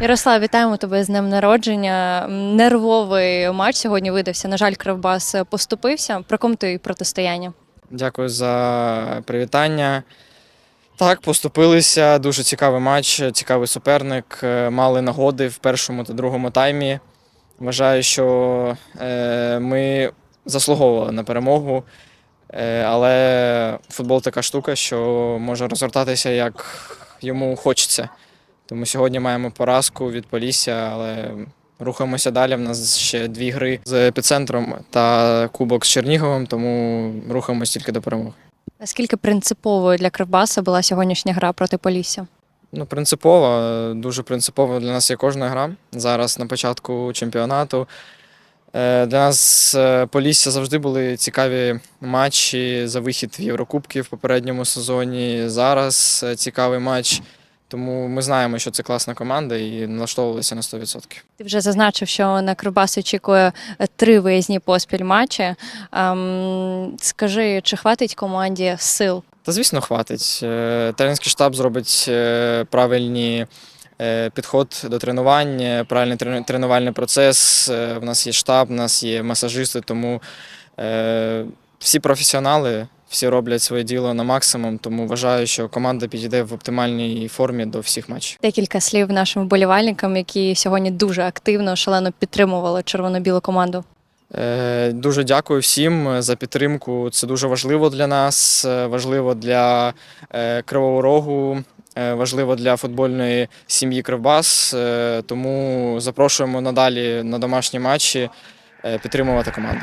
Ярослав, вітаємо тебе з днем народження. Нервовий матч сьогодні видався. На жаль, Кривбас поступився. Прокоментуй протистояння. Дякую за привітання. Так, поступилися. Дуже цікавий матч, цікавий суперник. Е, Мали нагоди в першому та другому таймі. Вважаю, що е, ми заслуговували на перемогу. Е, але футбол така штука, що може розгортатися як йому хочеться. Тому сьогодні маємо поразку від Полісся, але рухаємося далі. У нас ще дві гри з епіцентром та кубок з Черніговим, тому рухаємось тільки до перемоги. Наскільки принциповою для Кривбаса була сьогоднішня гра проти Полісся? Ну, принципово, дуже принципово для нас є кожна гра. Зараз на початку чемпіонату. Е, Для нас е, Полісся завжди були цікаві матчі за вихід в Єврокубки в попередньому сезоні. Зараз е, цікавий матч. Тому ми знаємо, що це класна команда і налаштовувалися на 100%. Ти вже зазначив, що на Кривбас очікує е, три виїзні поспіль матчі. Ем, скажи, чи хватить команді сил? Та звісно, хватить. Е, Тренерський штаб зробить е, правильні підход до тренувань, е, правильний трен- тренувальний процес. В нас є штаб, в нас є масажисти, тому всі професіонали, всі роблять своє діло на максимум. Тому вважаю, що команда підійде в оптимальній формі до всіх матчів. Декілька слів нашим вболівальникам, які сьогодні дуже активно, шалено підтримували червоно-білу команду. Е, Дуже дякую всім за підтримку. Це дуже важливо для нас, е, важливо для е, Кривого Рогу, важливо для футбольної сім'ї Кривбас. Тому запрошуємо надалі на домашні матчі підтримувати команду.